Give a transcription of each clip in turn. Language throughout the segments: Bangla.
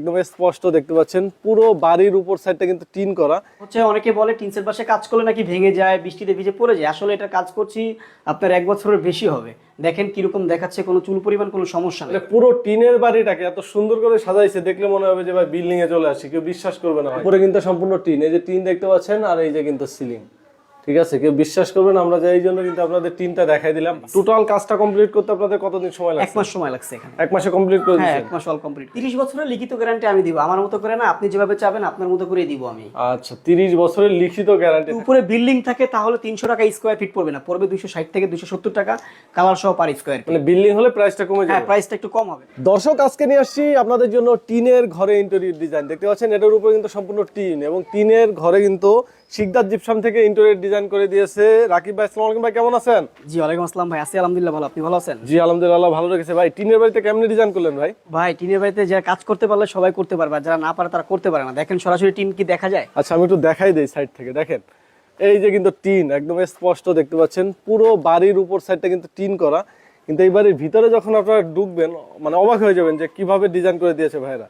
একদম স্পষ্ট দেখতে পাচ্ছেন। পুরো বাড়ির উপর সাইডটা কিন্তু টিন করা। হচ্ছে অনেকে বলে টিনসের পাশে কাজ করলে নাকি ভেঙে যায় বৃষ্টিতে ভিজে পড়ে যায়। আসলে এটা কাজ করছি আপনার এক বছরের বেশি হবে। দেখেন কীরকম দেখাচ্ছে কোনো চুল পরিমাণ কোনো সমস্যা নেই। মানে পুরো টিনের বাড়িটাকে এত সুন্দর করে সাজাইছে দেখলে মনে হবে যে ভাই বিল্ডিং এ চলে আসি কেউ বিশ্বাস করবে না। ভাই। উপরে কিন্তু সম্পূর্ণ টিন এই যে টিন দেখতে পাচ্ছেন আর এই যে কিন্তু সিলিং ঠিক আছে কেউ বিশ্বাস করবেন আমরা যে এই জন্য কিন্তু আপনাদের টিনটা দেখাই দিলাম। টোটাল কাজটা কমপ্লিট করতে আপনাদের কতদিন সময় এক মাস সময় লাগছে এখানে। এক মাসে কমপ্লিট করে হ্যাঁ এক মাস অল কমপ্লিট তিরিশ বছরের লিখিত গ্যারান্টি আমি দিব। আমার মতো করে না আপনি যেভাবে চাবেন আপনার মতো করে দিব আমি। আচ্ছা তিরিশ বছরের লিখিত গ্যারান্টি উপরে বিল্ডিং থাকে তাহলে তিনশো টাকা স্কোয়ার ফিট পড়বে না। পড়বে দুইশো ষাট থেকে দুইশো সত্তর টাকা কালার সহ পার স্কোয়ার মানে বিল্ডিং হলে প্রাইসটা কমে যাবে? হ্যাঁ প্রাইসটা একটু কম হবে। দর্শক আজকে নিয়ে আসছি আপনাদের জন্য টিনের ঘরে ইন্টেরিয়র ডিজাইন দেখতে পাচ্ছেন এটার উপরে কিন্তু সম্পূর্ণ টিন এবং টিনের ঘরে কিন্তু শিকদার জিপসাম থেকে ইন্টেরিয়র ডিজাইন করে দিয়েছে। রাকিব ভাই আসসালামু আলাইকুম ভাই কেমন আছেন? জি ওয়ালাইকুম আসসালাম ভাই। আছি আলহামদুলিল্লাহ ভালো। আপনি ভালো আছেন? জি আলহামদুলিল্লাহ ভালো রেখেছে। ভাই টিনের বাড়িতে কেমনি ডিজাইন করলেন ভাই? ভাই টিনের বাড়িতে যারা কাজ করতে পারলে সবাই করতে পারবে যারা না পারে তারা করতে পারে না। দেখেন সরাসরি টিন কি দেখা যায়? আচ্ছা আমি একটু দেখাই দেই সাইড থেকে। দেখেন এই যে কিন্তু টিন একদম স্পষ্ট দেখতে পাচ্ছেন। পুরো বাড়ির উপর সাইডটা কিন্তু টিন করা। কিন্তু এই বাড়ির ভিতরে যখন আপনারা ঢুকবেন মানে অবাক হয়ে যাবেন যে কীভাবে ডিজাইন করে দিয়েছে ভাইরা।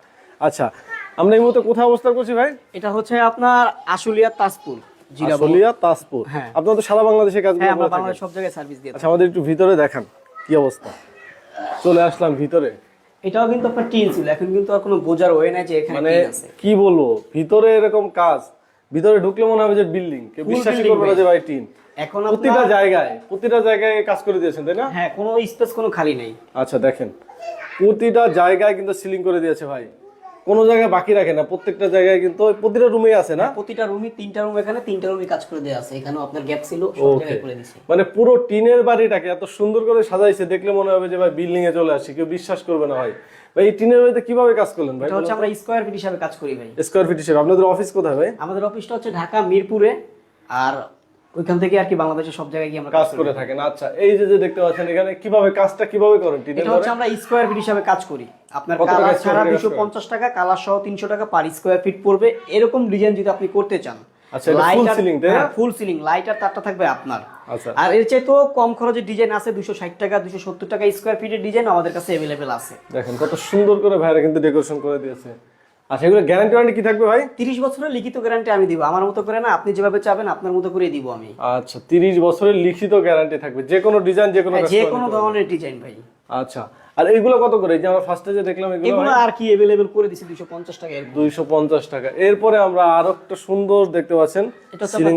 আচ্ছা আমরা এই মুহূর্তে কোথায় অবস্থান করছি ভাই? এটা হচ্ছে আপনার আশুলিয়া তাজপুর। তাজপুর। হ্যাঁ। আপনারা তো সারা বাংলাদেশে কাজগুলো হ্যাঁ আমরা বাংলাদেশ সব জায়গায় সার্ভিস দিয়ে আচ্ছা আমাদের একটু ভিতরে দেখান কি অবস্থা? চলে আসলাম ভিতরে। এটাও কিন্তু আপনার টিন ছিল এখন কিন্তু আর কোনো বোঝার ওয়ে নাই যে এখানে মানে কি বলব ভিতরে এরকম কাজ ভিতরে ঢুকলে মনে হবে যে বিল্ডিং কেউ বিশ্বাসই করবে না। যে ভাই টিন। এখন প্রতিটা জায়গায় প্রতিটা জায়গায় কাজ করে দিয়েছেন তাই না? হ্যাঁ কোনো স্পেস কোনো খালি নেই। আচ্ছা দেখেন। প্রতিটা জায়গায় কিন্তু সিলিং করে দিয়েছে ভাই। কোনো জায়গায় বাকি রাখে না প্রত্যেকটা জায়গায় কিন্তু ওই প্রতিটা রুমেই আছে না? প্রতিটা রুমই তিনটা রুম এখানে তিনটা রুমই কাজ করে দেওয়া আছে। এখানেও আপনার গ্যাপ ছিল সব জায়গায় করে দিছে। মানে পুরো টিনের বাড়িটাকে এত সুন্দর করে সাজাইছে দেখলে মনে হবে যে ভাই বিল্ডিং এ চলে আসি কেউ বিশ্বাস করবে না ভাই। ভাই এই টিনের বাড়িতে কীভাবে কাজ করলেন ভাই এটা হচ্ছে আমরা স্কোয়ার ফিট হিসাবে কাজ করি ভাই। স্কোয়ার ফিট হিসেবে। আপনাদের অফিস কোথায় ভাই? আমাদের অফিসটা হচ্ছে ঢাকা মিরপুরে আর ওইখান থেকে আর কি বাংলাদেশের সব জায়গায় গিয়ে আমরা কাজ করে থাকেন। আচ্ছা এই যে যে দেখতে পাচ্ছেন এখানে কীভাবে কাজটা কীভাবে করেন এটা হচ্ছে আমরা স্কোয়ার ফিট হিসাবে কাজ করি। আপনার কালার ছাড়া feet কাজ দুশো পঞ্চাশ টাকা কালার সহ তিনশো টাকা পার স্কোয়ার ফিট পড়বে। এরকম ডিজাইন যদি আপনি করতে চান আচ্ছা? ফুল সিলিং লাইট আর তারটা থাকবে আপনার। আচ্ছা। আর এর চাইতেও কম খরচের ডিজাইন আছে দুশো ষাট টাকা দুশো সত্তর টাকা স্কোয়ার ফিটের ডিজাইন আমাদের কাছে আছে। দেখেন কত সুন্দর করে ভাইরা কিন্তু ডেকোরেশন করে দিয়েছে। আচ্ছা এগুলো গ্যারান্টি ওয়ারেন্টি কি থাকবে ভাই? তিরিশ বছরের লিখিত গ্যারান্টি আমি দিব। আমার মতো করে না আপনি যেভাবে চাবেন আপনার মতো করে দিব আমি। আচ্ছা তিরিশ বছরের লিখিত গ্যারান্টি থাকবে। যে কোনো ডিজাইন যে কোনো হ্যাঁ, যে কোনো ধরনের ডিজাইন ভাই। আচ্ছা আর এইগুলো কত করে? যে আমরা ফার্স্টে যে দেখলাম এগুলো এগুলো আর কি অ্যাভেলেবেল করে দিছি দুশো পঞ্চাশ টাকা এরকম। দুইশো পঞ্চাশ টাকা। এরপরে আমরা আরও একটা সুন্দর দেখতে পাচ্ছেন এটা সিলিং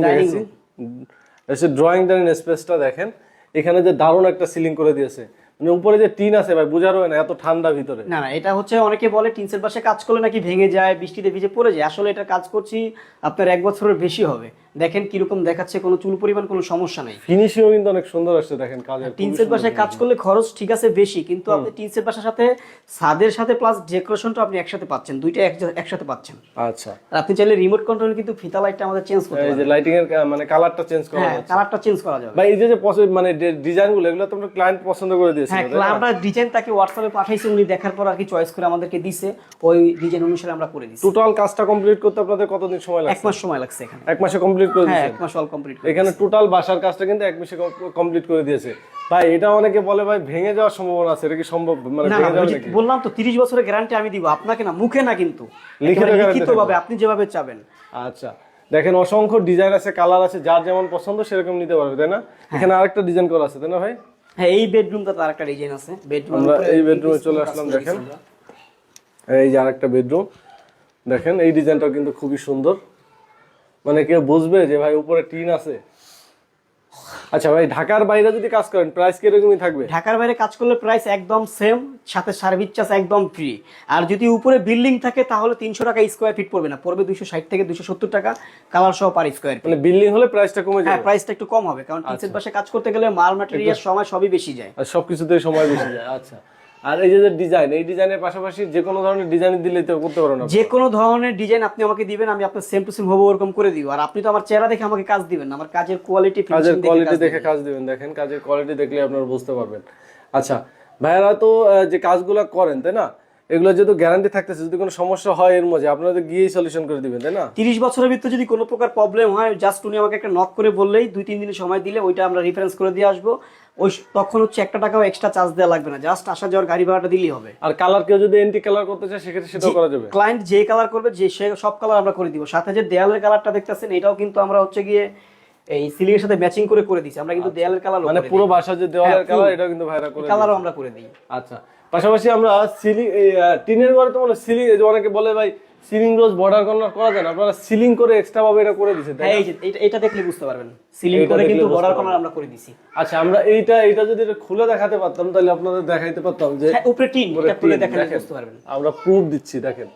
এসে ড্রয়িং ডাইনিং স্পেসটা দেখেন। এখানে যে দারুণ একটা সিলিং করে দিয়েছে। উপরে যে টিন আছে ভাই বোঝার হয় না, এত ঠান্ডা ভিতরে। না না, এটা হচ্ছে অনেকে বলে টিনসের পাশে কাজ করলে নাকি ভেঙে যায়, বৃষ্টিতে ভিজে পড়ে যায়। আসলে এটা কাজ করছি আপনার এক বছরের বেশি হবে। দেখেন কীরকম দেখাচ্ছে কোনো চুল পরিমাণ কোনো সমস্যা নেই। ফিনিশিংও কিন্তু অনেক সুন্দর আসছে দেখেন কাজের টিনসের বাসায় কাজ করলে খরচ ঠিক আছে বেশি কিন্তু আপনি টিনসের বাসার সাথে ছাদের সাথে প্লাস ডেকোরেশনটা আপনি একসাথে পাচ্ছেন দুইটা এক- একসাথে পাচ্ছেন। আচ্ছা। আর আপনি চাইলে রিমোট কন্ট্রোল কিন্তু ফিতা লাইটটা আমাদের চেঞ্জ করতে এই যে লাইটিং এর মানে কালারটা চেঞ্জ করা যাচ্ছে। কালারটা চেঞ্জ করা যাবে। ভাই এই যে যে মানে ডিজাইনগুলো এগুলো তো আমরা ক্লায়েন্ট পছন্দ করে দিয়েছি হ্যাঁ আমরা ডিজাইন তাকে হোয়াটসঅ্যাপে পাঠাইছি উনি দেখার পর আর কি চয়েস করে আমাদেরকে দিছে ওই ডিজাইন অনুসারে আমরা করে দিছি। টোটাল কাজটা কমপ্লিট করতে আপনাদের কতদিন সময় এক মাস সময় লাগছে এখানে। এক মাসে কমপ্লিট করে হ্যাঁ দিয়েছেন এক মাস অল কমপ্লিট এখানে টোটাল বাসার কাজটা কিন্তু এক মাসে কমপ্লিট করে দিয়েছে। ভাই এটা অনেকে বলে ভাই ভেঙে যাওয়ার সম্ভাবনা আছে এটা কি সম্ভব? মানে ভেঙে নাকি? বললাম তো তিরিশ বছরের গ্যারান্টি আমি দিব। আপনাকে না মুখে না কিন্তু। লিখিত লিখিতভাবে আপনি যেভাবে চাবেন। আচ্ছা। দেখেন অসংখ্য ডিজাইন আছে কালার আছে যার যেমন পছন্দ সেরকম নিতে পারবে তাই না? এখানে আরেকটা ডিজাইন করা আছে তাই না ভাই? হ্যাঁ এই বেডরুমটা তার একটা ডিজাইন আছে। বেডরুম আমরা এই বেডরুমে চলে আসলাম দেখেন। এই যে আরেকটা বেডরুম দেখেন এই ডিজাইনটাও কিন্তু খুবই সুন্দর। মানে কেউ বুঝবে যে ভাই উপরে টিন আছে। আচ্ছা ভাই ঢাকার বাইরে যদি কাজ করেন প্রাইস কিরকমই থাকবে? ঢাকার বাইরে কাজ করলে প্রাইস একদম সেম সাথে সার্ভিস চার্জ একদম ফ্রি আর যদি উপরে বিল্ডিং থাকে তাহলে তিনশো টাকা স্কোয়ার ফিট পড়বে না। পড়বে দুশো ষাট থেকে দুশো সত্তর টাকা কালার সহ পার স্কোয়ার মানে বিল্ডিং হলে প্রাইসটা কমে হ্যাঁ যাবে প্রাইসটা একটু কম হবে। কারণ টিনসের বাসে কাজ করতে গেলে মাল ম্যাটেরিয়াল সময় সবই বেশি যায়। আর সবকিছুতেই সময় বেশি যায়। আচ্ছা। আর এই যে ডিজাইন এই ডিজাইনের পাশাপাশি যে কোনো ধরনের ডিজাইন দিলে তো করতে পারো না। যে কোনো ধরনের ডিজাইন আপনি আমাকে দিবেন আমি আপনার সেম টু সেম হব ওরকম করে দিব। আর আপনি তো আমার চেহারা দেখে আমাকে কাজ দিবেন আমার কাজের কোয়ালিটি কাজের কোয়ালিটি দেখে কাজ দিবেন দেখেন কাজের কোয়ালিটি দেখলে আপনারা বুঝতে পারবেন। আচ্ছা ভাইয়ারা তো যে কাজগুলো করেন তাই না? এগুলো যেহেতু গ্যারান্টি থাকতেছে যদি কোনো সমস্যা হয় এর মধ্যে আপনারা তো গিয়েই সলিউশন করে দিবেন তাই না? তিরিশ বছরের ভিতরে যদি কোনো প্রকার প্রবলেম হয় জাস্ট উনি আমাকে একটা নক করে বললেই দুই তিন দিনের সময় দিলে ওইটা আমরা রিফারেন্স করে দিয়ে আসব। ওই তখন হচ্ছে একটা টাকাও এক্সট্রা চার্জ দেওয়া লাগবে না জাস্ট আসা যাওয়ার গাড়ি ভাড়াটা দিলেই হবে। আর কালার কেউ যদি এন্টি কালার করতে চায় সেক্ষেত্রে সেটাও করা যাবে। ক্লায়েন্ট যে কালার করবে যে সে সব কালার আমরা করে দিব। সাথে যে দেয়ালের কালারটা দেখতেছেন এটাও কিন্তু আমরা হচ্ছে গিয়ে এই সিলিং এর সাথে ম্যাচিং করে করে দিছি। আমরা কিন্তু দেয়ালের কালার মানে পুরো বাসা যে দেওয়ালের হ্যাঁ, কালার এটাও কিন্তু ভাইরা করে কালারও আমরা করে দিই। আচ্ছা। পাশাপাশি আমরা সিলিং টিনের ঘরে তো মানে সিলিং অনেকে বলে ভাই সিলিং রোজ বর্ডার কর্নার করা যায় না। আপনারা সিলিং করে এক্সট্রা ভাবে এটা করে দিচ্ছেন হ্যাঁ এই যে এটা- দেখলে বুঝতে পারবেন। সিলিং করে কিন্তু বর্ডার কর্নার আমরা করে দিছি আচ্ছা আমরা এইটা এটা যদি এটা খুলে দেখাতে পারতাম তাহলে আপনাদের দেখাইতে পারতাম যে হ্যাঁ উপরে টিন এটা খুলে দেখেন। বুঝতে পারবেন। আমরা প্রুফ দিচ্ছি দেখেন।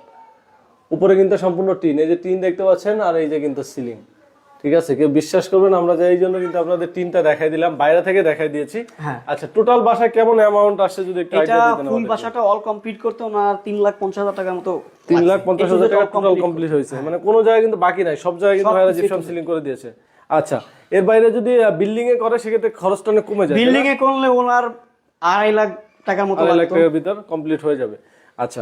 উপরে কিন্তু সম্পূর্ণ টিন এই যে টিন দেখতে পাচ্ছেন আর এই যে কিন্তু সিলিং ঠিক আছে কেউ বিশ্বাস করবেন আমরা যে এই জন্য কিন্তু আপনাদের টিনটা দেখাই দিলাম বাইরে থেকে দেখাই দিয়েছি। হ্যাঁ। আচ্ছা টোটাল বাসায় কেমন অ্যামাউন্ট আসছে যদি একটু আইডিয়া দিতেন ফুল বাসাটা অল কমপ্লিট করতে ওনার তিন লাখ পঞ্চাশ হাজার টাকার মতো তিন লাখ লাগছে। পঞ্চাশ A to হাজার Z টাকা টোটাল কমপ্লিট হয়েছে। মানে কোনো জায়গায় কিন্তু বাকি নাই সব জায়গায় কিন্তু ভাইরা জিপসাম সিলিং করে দিয়েছে। আচ্ছা এর বাইরে যদি বিল্ডিং এ করে সেক্ষেত্রে খরচটা অনেক কমে যায় বিল্ডিং এ করলে ওনার আড়াই লাখ টাকার মতো আড়াই লাখ লাগতো। টাকার ভিতর কমপ্লিট হয়ে যাবে। আচ্ছা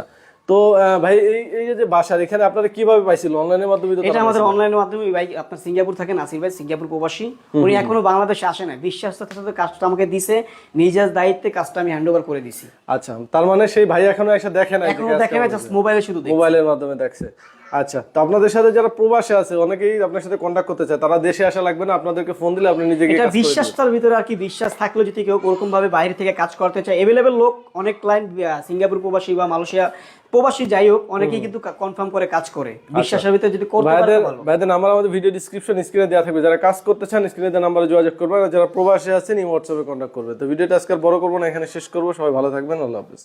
তো ভাই এই এই যে বাসার এখানে আপনারা কীভাবে পাইছিল অনলাইনের মাধ্যমে এটা আমাদের অনলাইনের মাধ্যমে ভাই আপনার সিঙ্গাপুর থাকে নাসির ভাই সিঙ্গাপুর প্রবাসী। উনি এখনও বাংলাদেশে আসে না বিশ্বাসের সাথে কাজটা আমাকে দিছে নিজের দায়িত্বে কাজটা আমি হ্যান্ড ওভার করে দিছি। আচ্ছা তার মানে সেই ভাই এখনও এসে দেখে না এখনও দেখে না জাস্ট মোবাইলে শুধু দেখি মোবাইলের মাধ্যমে দেখছে। আচ্ছা তো আপনাদের সাথে যারা প্রবাসে আছে অনেকেই আপনার সাথে কন্ট্যাক্ট করতে চায় তারা দেশে আসা লাগবে না আপনাদেরকে ফোন দিলে আপনি নিজেকে এটা বিশ্বাসটার ভিতরে আর কি বিশ্বাস থাকলে যদি কেউ ওরকম ভাবে বাইরে থেকে কাজ করতে চায়। এভেলেবেল লোক অনেক ক্লায়েন্ট সিঙ্গাপুর প্রবাসী বা মালয়েশিয়া প্রবাসী যাই হোক অনেকেই কিন্তু কনফার্ম করে কাজ করে। বিশ্বাসের ভিতরে যদি করতে পারে। ভাইদের নাম্বার আমাদের ভিডিও ডেসক্রিপশন স্ক্রিনে দেওয়া থাকবে। যারা কাজ করতে চান স্ক্রিনে দেওয়া নাম্বারে যোগাযোগ করবেন। আর যারা প্রবাসী আছেন এই হোয়াটসঅ্যাপে কন্ট্যাক্ট করবে তো ভিডিওটা আজকে বড় করব না এখানে শেষ করব। সবাই ভালো থাকবেন। আল্লাহ হাফিজ।